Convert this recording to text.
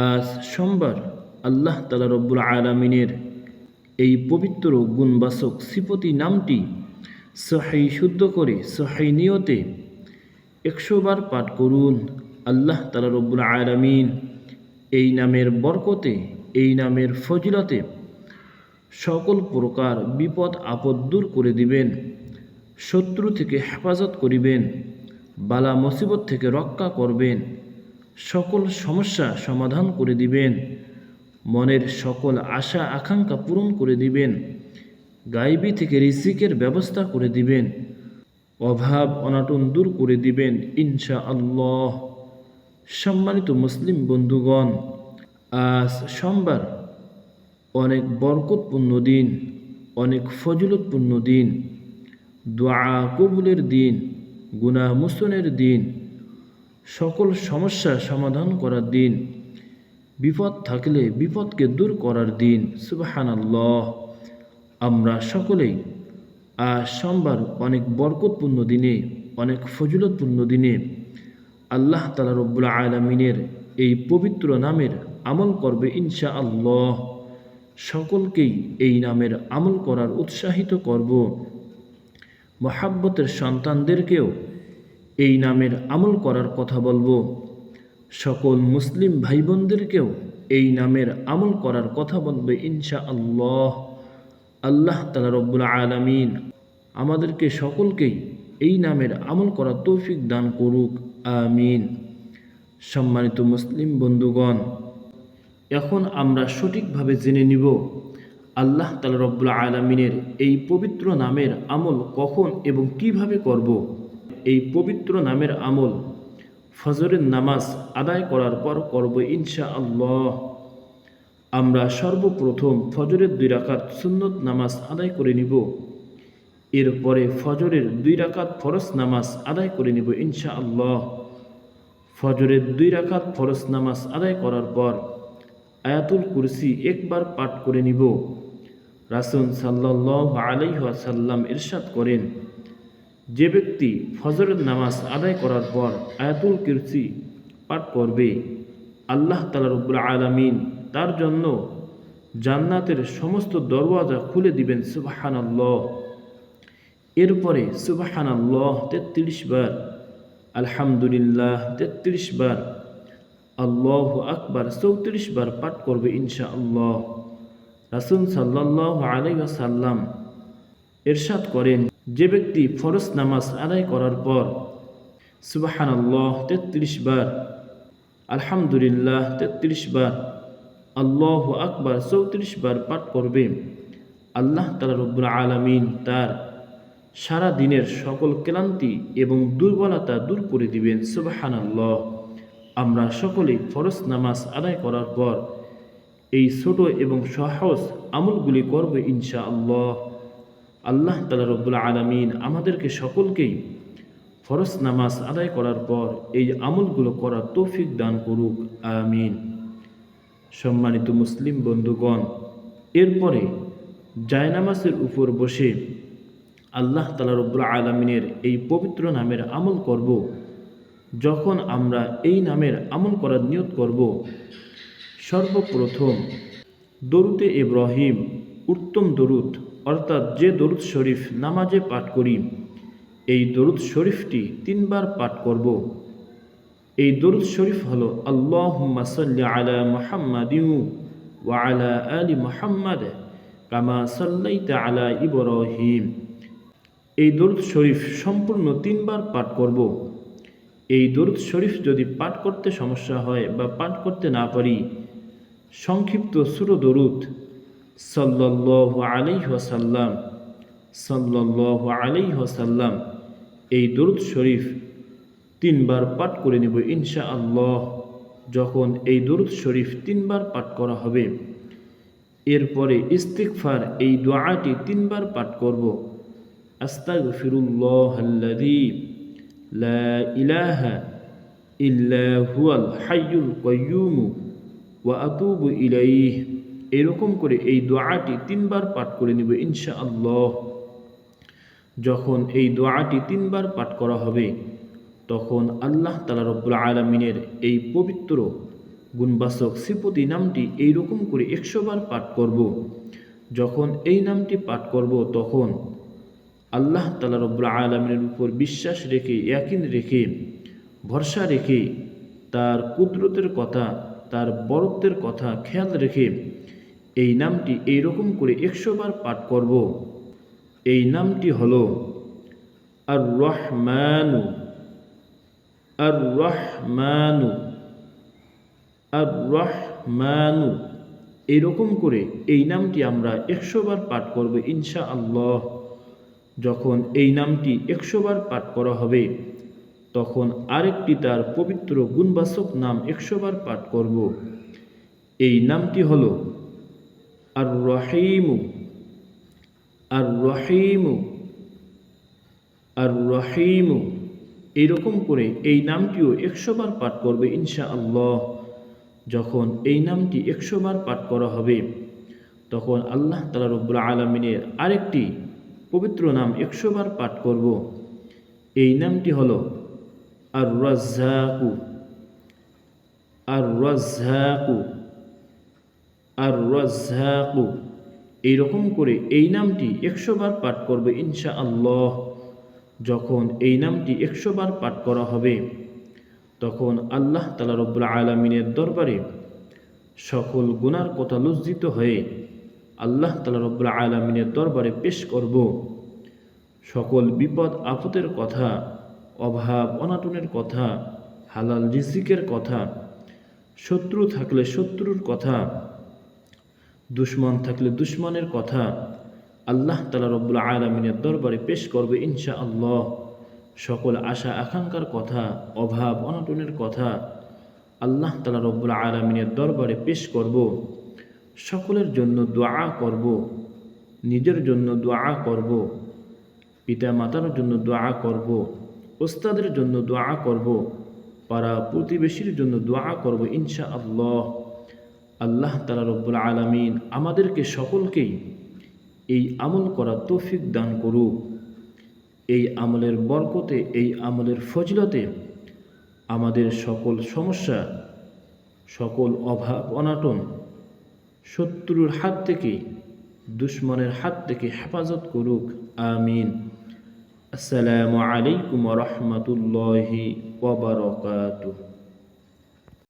আজ সোমবার আল্লাহ তালা রব্বুল আলমিনের এই পবিত্র গুণবাসক সিপতি নামটি সহাই শুদ্ধ করে সহাই নিয়তে একশো বার পাঠ করুন। আল্লাহ তালা রব্বুল আলমিন এই নামের বরকতে, এই নামের ফজিলতে সকল প্রকার বিপদ, আপদ দূর করে দিবেন, শত্রু থেকে হেফাজত করিবেন, বালা মুসিবত থেকে রক্ষা করবেন। সকল সমস্যা সমাধান করে দিবেন। মনের সকল আশা, আকাঙ্ক্ষা পূরণ করে দিবেন। গাইবি থেকে রিজিকের ব্যবস্থা করে দিবেন। অভাব, অনাটন দূর করে দিবেন ইনশা আল্লাহ সম্মানিত মুসলিম বন্ধুগণ, আজ সোমবার অনেক বরকতপূর্ণ দিন, অনেক ফজলতপূর্ণ দিন, দোয়া কবুলের দিন, গুনাহ মোচনের দিন সকল সমস্যা সমাধান করার দিন। বিপদ থাকলে বিপদকে দূর করার দিন। সুবাহানাল্লাহ। আমরা সকলেই আজ সোমবার অনেক বরকতপূর্ণ দিনে, অনেক ফজিলতপূর্ণ দিনে আল্লাহ তালা রব্বুল আলমিনের এই পবিত্র নামের আমল করবে ইনশা আল্লাহ সকলকেই এই নামের আমল করার উৎসাহিত করব। মহাব্বতের সন্তানদেরকেও এই নামের আমল করার কথা বলব। সকল মুসলিম ভাই বোনদেরকেও এই নামের আমল করার কথা বলবে ইনশা আল্লাহ আল্লাহ তালা রব্বুল আলমিন আমাদেরকে সকলকেই এই নামের আমল করার তৌফিক দান করুক, আমিন। সম্মানিত মুসলিম বন্ধুগণ, এখন আমরা সঠিকভাবে জেনে নিব আল্লাহ তালা রব্বুল আলমিনের এই পবিত্র নামের আমল কখন এবং কীভাবে করব। এই পবিত্র নামের আমল ফজরের নামাজ আদায় করার পর করব ইনশা আল্লাহ আমরা সর্বপ্রথম ফজরের দুই রাকাত সুন্নত নামাজ আদায় করে নিব। এরপরে ফজরের দুই রাকাত ফরস নামাজ আদায় করে নিব ইনশা আল্লাহ ফজরের দুই রাকাত ফরস নামাজ আদায় করার পর আয়াতুল কুরসি একবার পাঠ করে নিব। রাসুল সাল্লাহ আলাইসাল্লাম ইরশাদ করেন যে ব্যক্তি ফজরের নামাজ আদায় করার পর আয়াতুল কুরসি পাঠ করবে, আল্লাহ তালা রব্বুল আলমিন তার জন্য জান্নাতের সমস্ত দরওয়াজা খুলে দিবেন সুবাহান আল্লাহ এরপরে সুবাহান আল্লাহ তেত্রিশ বার, আলহামদুলিল্লাহ তেত্রিশ বার, আল্লাহ আকবার চৌত্রিশ বার পাঠ করবে ইনশা আল্লাহ রাসুল সাল্লাহ আলাইসাল্লাম এরশাদ করেন যে ব্যক্তি ফরজ নামাজ আদায় করার পর সুবাহান আল্লাহ তেত্রিশ বার, আলহামদুলিল্লাহ, তেত্রিশ বার, আল্লাহ আকবার, চৌত্রিশ বার পাঠ করবে, আল্লাহ তালা রব্বুল আলমিন তার সারা দিনের সকল ক্লান্তি এবং দুর্বলতা দূর করে দিবেন সুবাহান আল্লাহ আমরা সকলেই ফরজ নামাজ আদায় করার পর এই ছোট এবং সহজ আমলগুলি করবে ইনশা আল্লাহ আল্লাহ তালা রব্বুল আলমিন আমাদেরকে সকলকেই ফরজ নামাজ আদায় করার পর এই আমলগুলো করার তৌফিক দান করুক, আমিন। সম্মানিত মুসলিম বন্ধুগণ, এরপরে জায়নামাজের উপর বসে আল্লাহ তালা রব্বুল আলমিনের এই পবিত্র নামের আমল করব। যখন আমরা এই নামের আমল করার নিয়ত করব, সর্বপ্রথম দরুতে ইব্রাহিম উত্তম দরুদ অর্থাৎ যে দরুদ শরীফ নামাজে পাঠ করি, এই দরুদ শরীফটি তিনবার পাঠ করব। এই দরুদ শরীফ হল আল্লাহ আলা মোহাম্মদ ওয়া আলা আলী মোহাম্মদ কামা সাল্লাইতা আলা ইব্রাহিম। এই দরুদ শরীফ সম্পূর্ণ তিনবার পাঠ করব। এই দরুদ শরীফ যদি পাঠ করতে সমস্যা হয় বা পাঠ করতে না পারি, সংক্ষিপ্ত সুর দরুদ সাল্লাহ আলাইহাসাল্লাম সাল্লাহ আলাইহাসাল্লাম এই দরুদ শরীফ তিনবার পাঠ করে নেব ইনশা আল্লাহ যখন এই দরুদ শরীফ তিনবার পাঠ করা হবে, এরপরে ইস্তিকফার এই দোয়াটি তিনবার পাঠ করব। আস্তাগফিরুল্লাহ আল্লাযী লা ইলাহা ইল্লা হুয়াল হাইয়ুল কাইয়্যুম ওয়া আতুবু ইলাইহ। এরকম করে এই দোয়াটি তিনবার পাঠ করে নিব ইনশা আল্লাহ যখন এই দোয়াটি তিনবার পাঠ করা হবে, তখন আল্লাহ তালা রব্বুল আলমিনের এই পবিত্র গুণবাচক শ্রীপতি নামটি এইরকম করে একশো বার পাঠ করব। যখন এই নামটি পাঠ করব, তখন আল্লাহ তালা রব্লা আলমিনের উপর বিশ্বাস রেখে, ইয়াকিন রেখে, ভরসা রেখে, তার কুদরতের কথা, তার বরত্বের কথা খেয়াল রেখে এই নামটি এই রকম করে একশো বার পাঠ করব। এই নামটি হল আর রহমানু আর রহমানু আর রহমানু এইরকম করে এই নামটি আমরা একশো বার পাঠ করব ইনশা আল্লাহ যখন এই নামটি একশো বার পাঠ করা হবে, তখন আরেকটি তার পবিত্র গুণবাচক নাম একশো বার পাঠ করব। এই নামটি হল আর রহিমু আর রহিমু আর রহিমু এইরকম করে এই নামটিও একশো বার পাঠ করবে ইনশা আল্লাহ যখন এই নামটি একশো বার পাঠ করা হবে, তখন আল্লাহ তালা রব্বুল আলমিনের আরেকটি পবিত্র নাম একশো বার পাঠ করব। এই নামটি হল আর রাজ্জাকু আর রাজ্জাকু আর রাজ্জাকু এইরকম করে এই নামটি একশো বার পাঠ করবে ইনশা আল্লাহ যখন এই নামটি একশো বার পাঠ করা হবে, তখন আল্লাহ তালা রব্বুল আলমিনের দরবারে সকল গুনার কথা লজ্জিত হয়ে আল্লাহ তালা রব্বুল আলমিনের দরবারে পেশ করব। সকল বিপদ, আপদের কথা, অভাব, অনাটনের কথা, হালাল রিজিকের কথা, শত্রু থাকলে শত্রুর কথা দুশ্মন থাকলে দুশ্মনের কথা আল্লাহ তালা রব্বুল আলমিনের দরবারে পেশ করবে ইনশা আল্লাহ সকল আশা আকাঙ্ক্ষার কথা, অভাব, অনটনের কথা আল্লাহ তালা রব্বুল আলমিনের দরবারে পেশ করব। সকলের জন্য দোয়া করব, নিজের জন্য দোয়া করব পিতা মাতার জন্য দোয়া করব, ওস্তাদের জন্য দোয়া করব, পাড়া প্রতিবেশীর জন্য দোয়া করব ইনশা আল্লাহ আল্লাহ তালা রব্বুল আলমিন আমাদেরকে সকলকেই এই আমল করা তৌফিক দান করুক। এই আমলের বরকতে, এই আমলের ফজলতে আমাদের সকল সমস্যা, সকল অভাব, অনাটন শত্রুর হাত থেকে, দুশ্মনের হাত থেকে হেফাজত করুক। আমিন। আসসালামু আলাইকুম রহমতুল্লাহি ওবরকাতুহ